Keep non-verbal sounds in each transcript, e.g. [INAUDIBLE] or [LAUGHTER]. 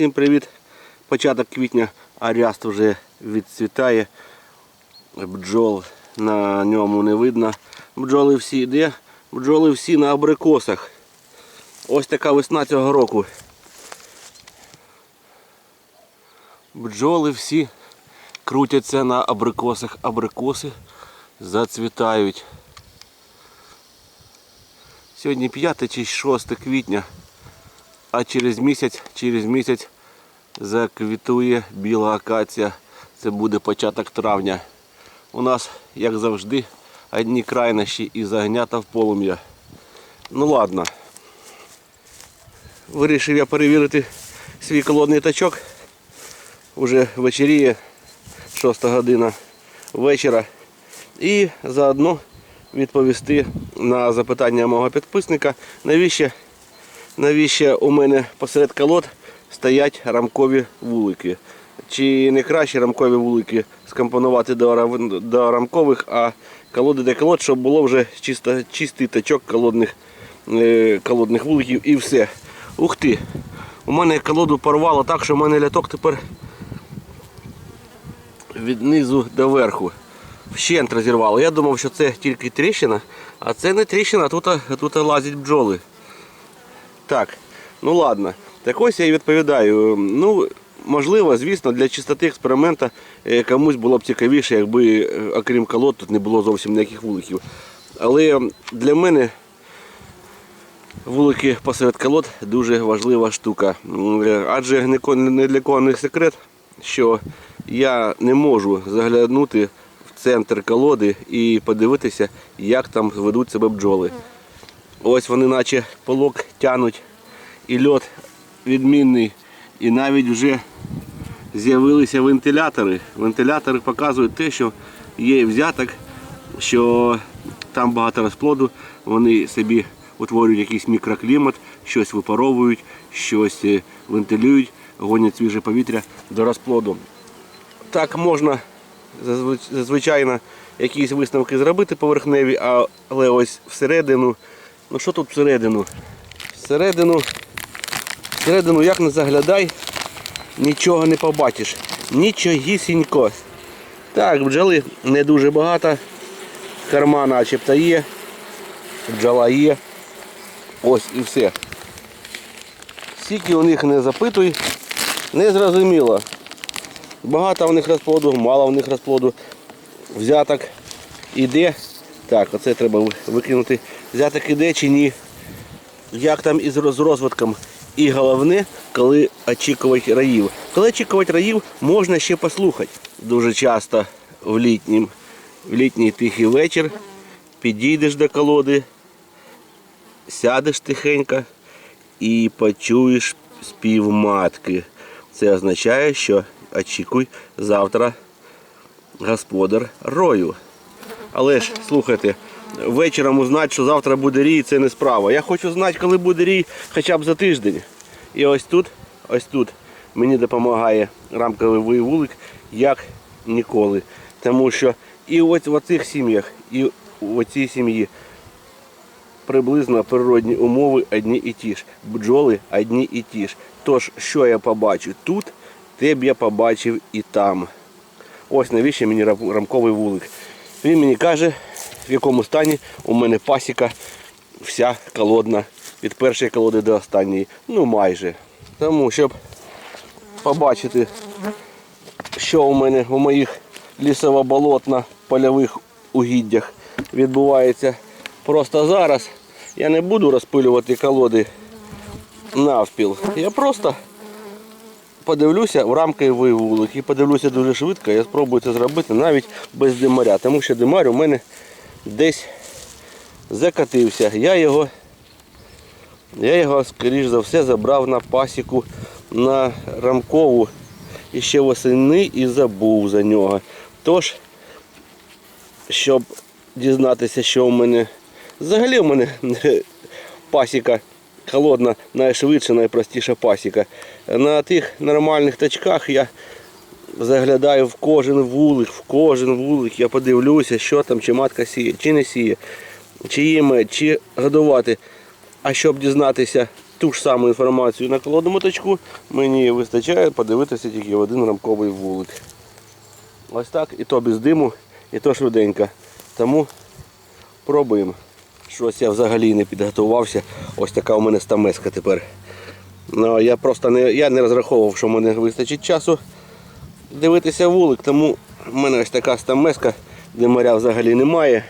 Всім привіт! Початок квітня, а ряст вже відцвітає. Бджол на ньому не видно. Бджоли всі де? Бджоли всі на абрикосах. Ось така весна цього року. Бджоли всі крутяться на абрикосах. Абрикоси зацвітають. Сьогодні 5 чи 6 квітня, а через місяць, через місяць заквітує біла акація. Це буде початок травня. У нас, як завжди, одні крайнощі і загнята в полум'я. Ну ладно. Вирішив я перевірити свій колодний тачок. Уже вечеріє 6 година вечора. І заодно відповісти на запитання мого підписника, навіщо, навіщо у мене посеред колод стоять рамкові вулики. Чи не краще рамкові вулики скомпонувати до, рам- до рамкових, а колоди до колод, щоб було вже чисто, чистий тачок колодних, е, колодних вуликів і все. Ух ти! У мене колоду порвало так, що в мене ляток тепер від низу до верху. Вщент розірвало. Я думав, що це тільки тріщина, а це не тріщина, тут, тут лазять бджоли. Так, ну ладно. Так ось я і відповідаю. Ну, можливо, звісно, для чистоти експеримента е, комусь було б цікавіше, якби, е, окрім колод, тут не було зовсім ніяких вуликів. Але для мене вулики посеред колод дуже важлива штука. Е, Адже не для кого не секрет, що я не можу заглянути в центр колоди і подивитися, як там ведуть себе бджоли. Ось вони наче полок тянуть, і льот відмінний, і навіть вже з'явилися вентилятори. Вентилятори показують те, що є взяток, що там багато розплоду, вони собі утворюють якийсь мікроклімат, щось випаровують, щось е, вентилюють, гонять свіже повітря до розплоду. Так можна зазвич- зазвичайно якісь висновки зробити поверхневі, але ось всередину, ну що тут всередину? Всередину, всередину як не заглядай, нічого не побачиш. Нічогісінько. Так, бджоли не дуже багато. Карма начебто є. Бджола є. Ось і все. Скільки у них не запитуй, не зрозуміло. Багато в них розплоду, мало в них розплоду. Взяток іде. Так, оце треба викинути. Взяток іде чи ні. Як там із розвитком. І головне, коли очікувати раїв. Коли очікувати раїв, можна ще послухати. Дуже часто в, літнім, в літній тихий вечір підійдеш до колоди, сядеш тихенько і почуєш спів матки. Це означає, що очікуй завтра господар рою. Але ж, слухайте, вечором узнати, що завтра буде рій, це не справа. Я хочу знати, коли буде рій хоча б за тиждень. І ось тут, ось тут мені допомагає рамковий вулик, як ніколи. Тому що і ось в цих сім'ях, і в цій сім'ї приблизно природні умови одні і ті ж. Бджоли одні і ті ж. Тож, що я побачу тут, те б я побачив і там. Ось навіщо мені рамковий вулик. Він мені каже, в якому стані у мене пасіка вся колодна. Від першої колоди до останньої. Ну майже. Тому, щоб побачити, що у мене у моїх лісово-болотно польових угіддях відбувається просто зараз. Я не буду розпилювати колоди навпіл. Я просто подивлюся в рамковий вулик і подивлюся дуже швидко. Я спробую це зробити навіть без димаря, тому що димар у мене десь закатився. Я його, я його, скоріш за все, забрав на пасіку на рамкову і ще восени і забув за нього. Тож, щоб дізнатися, що у мене взагалі у мене [LAUGHS] пасіка холодна, найшвидша, найпростіша пасіка. На тих нормальних тачках я заглядаю в кожен вулик, в кожен вулик, я подивлюся, що там, чи матка сіє, чи не сіє, чи є мед, чи годувати. А щоб дізнатися, ту ж саму інформацію на колодному точку, мені вистачає подивитися тільки в один рамковий вулик. Ось так, і то без диму, і то швиденько. Тому пробуємо. Щось я взагалі не підготувався. Ось така у мене стамеска тепер. Ну, я просто не, я не розраховував, що в мене вистачить часу дивитися вулик, тому в мене ось така стамеска, де моря взагалі немає.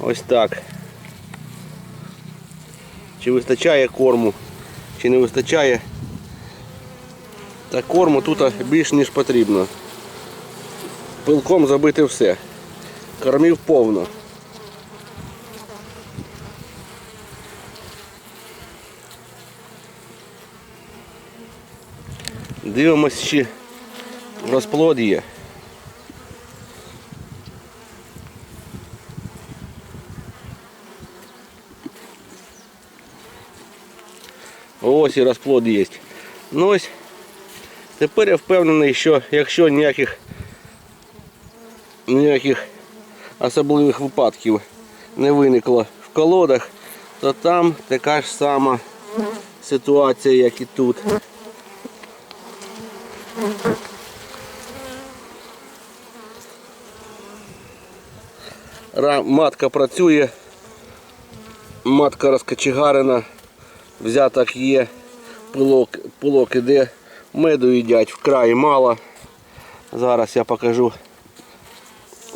Ось так. Чи вистачає корму, чи не вистачає. Та корму тут більш ніж потрібно. Пилком забити все. Кормів повно. Дивимось, чи розплод є. Ось і розплод є. Ну ось тепер я впевнений, що якщо ніяких ніяких особливих випадків не виникло в колодах, то там така ж сама ситуація, як і тут. Матка працює, матка розкочегарена, взяток є, пилок, пилок іде, меду їдять вкрай мало. Зараз я покажу.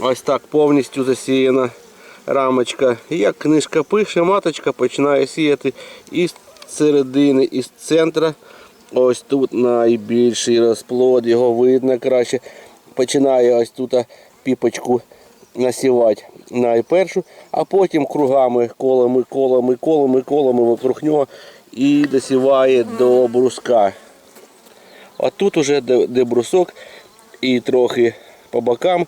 Ось так повністю засіяна рамочка. Як книжка пише, маточка починає сіяти із середини, із центра. Ось тут найбільший розплод, його видно краще. Починає ось тут піпочку насівати найпершу, а потім кругами, колами, колами, колами, колами вокруг нього і досіває до бруска. А тут уже де, де брусок і трохи по бокам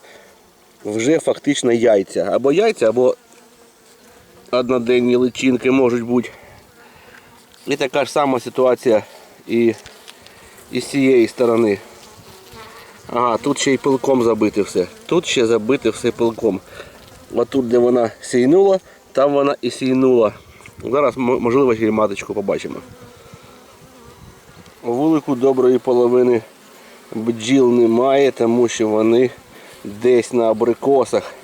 вже фактично яйця. Або яйця, або одноденні личинки можуть бути. І така ж сама ситуація і, і з цієї сторони. Ага, тут ще й пилком забити все. Тут ще забити все пилком. А тут, де вона сійнула, там вона і сійнула. Зараз можливо ще побачимо. У вулику доброї половини бджіл немає, тому що вони десь на абрикосах.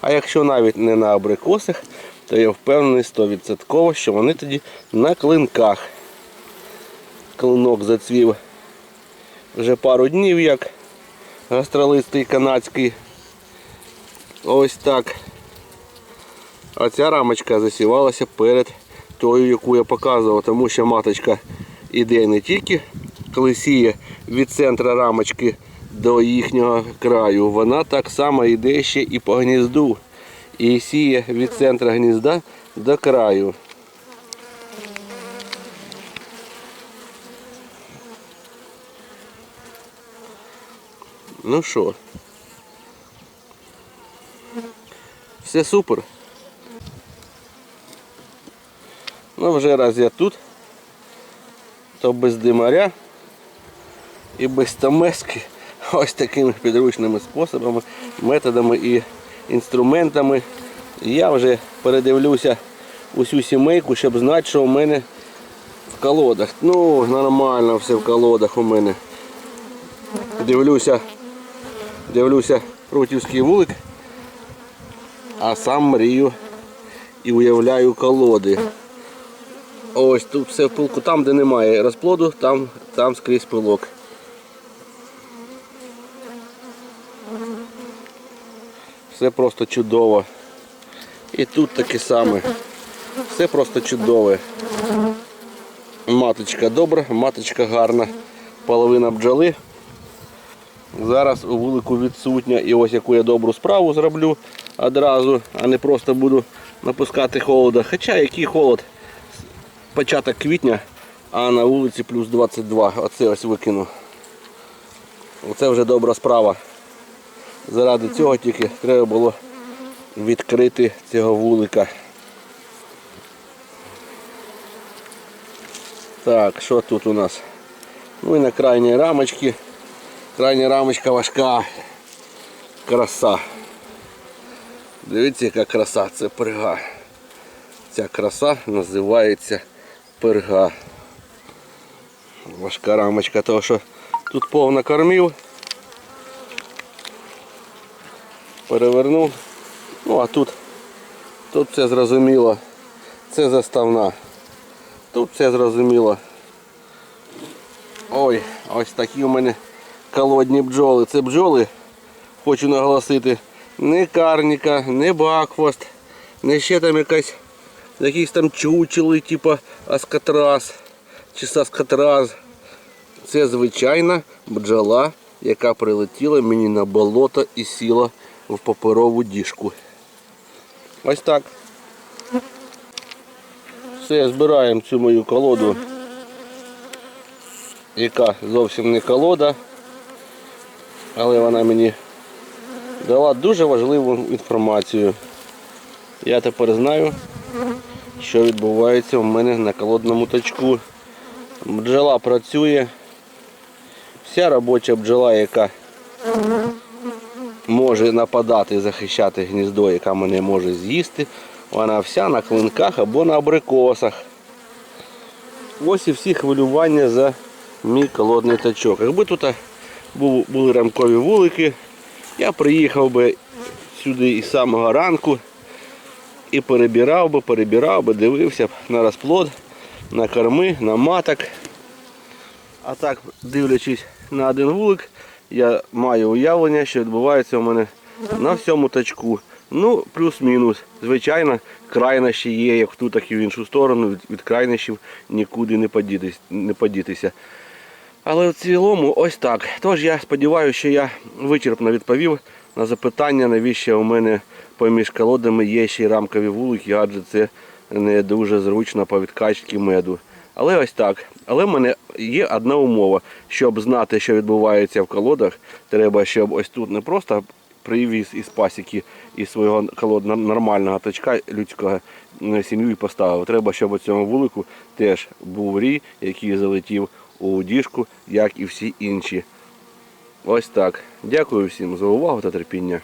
А якщо навіть не на абрикосах, то я впевнений 100%, що вони тоді на клинках. Клинок зацвів вже пару днів як гастролистий канадський. Ось так. А ця рамочка засівалася перед тою, яку я показував, тому що маточка іде не тільки коли сіє від центра рамочки до їхнього краю, вона так само йде ще і по гнізду. І сіє від центра гнізда до краю. Ну що, все супер. Ну вже раз я тут, то без димаря і без тамески [LAUGHS] ось такими підручними способами, методами і інструментами. Я вже передивлюся усю сімейку, щоб знати, що у мене в колодах. Ну, нормально все в колодах у мене. Дивлюся, дивлюся рутівський вулик, а сам мрію і уявляю колоди. Ось тут все в пилку. Там, де немає розплоду, там, там скрізь пилок. Все просто чудово. І тут таке саме. Все просто чудове. Маточка добра, маточка гарна. Половина бджоли. Зараз у вулику відсутня і ось яку я добру справу зроблю одразу, а не просто буду напускати холода. Хоча який холод, початок квітня, а на вулиці плюс 22. Оце ось викину. Оце вже добра справа. Заради цього тільки треба було відкрити цього вулика. Так, що тут у нас? Ну і на крайній рамочці. Крайня рамочка важка. Краса. Дивіться, яка краса, це прига. Ця краса називається перга. Важка рамочка, того що тут повно кормів. Перевернув. Ну а тут, тут все зрозуміло. Це заставна. Тут все зрозуміло. Ой, ось такі у мене колодні бджоли. Це бджоли, хочу наголосити, не карніка, не бакфост, не ще там якась якісь там чучели, типу аскатрас чи саскатраз. Це звичайна бджола, яка прилетіла мені на болото і сіла в паперову діжку. Ось так. Все, збираємо цю мою колоду, яка зовсім не колода, але вона мені дала дуже важливу інформацію. Я тепер знаю, що відбувається у мене на колодному точку. Бджола працює. Вся робоча бджола, яка може нападати і захищати гніздо, яка мене може з'їсти, вона вся на клинках або на абрикосах. Ось і всі хвилювання за мій колодний тачок. Якби тут були рамкові вулики, я приїхав би сюди із самого ранку і перебирав би, перебирав би, дивився б на розплод, на корми, на маток. А так, дивлячись на один вулик, я маю уявлення, що відбувається у мене на всьому тачку. Ну, плюс-мінус. Звичайно, крайнощі є, як в ту, так і в іншу сторону. Від, крайнощів нікуди не подітися. Але в цілому ось так. Тож я сподіваюся, що я вичерпно відповів на запитання, навіщо у мене поміж колодами є ще й рамкові вулики, адже це не дуже зручно по відкачці меду. Але ось так. Але в мене є одна умова. Щоб знати, що відбувається в колодах, треба, щоб ось тут не просто привіз із пасіки із свого колод нормального тачка людського сім'ю і поставив. Треба, щоб у цьому вулику теж був рій, який залетів у діжку, як і всі інші. Ось так. Дякую всім за увагу та терпіння.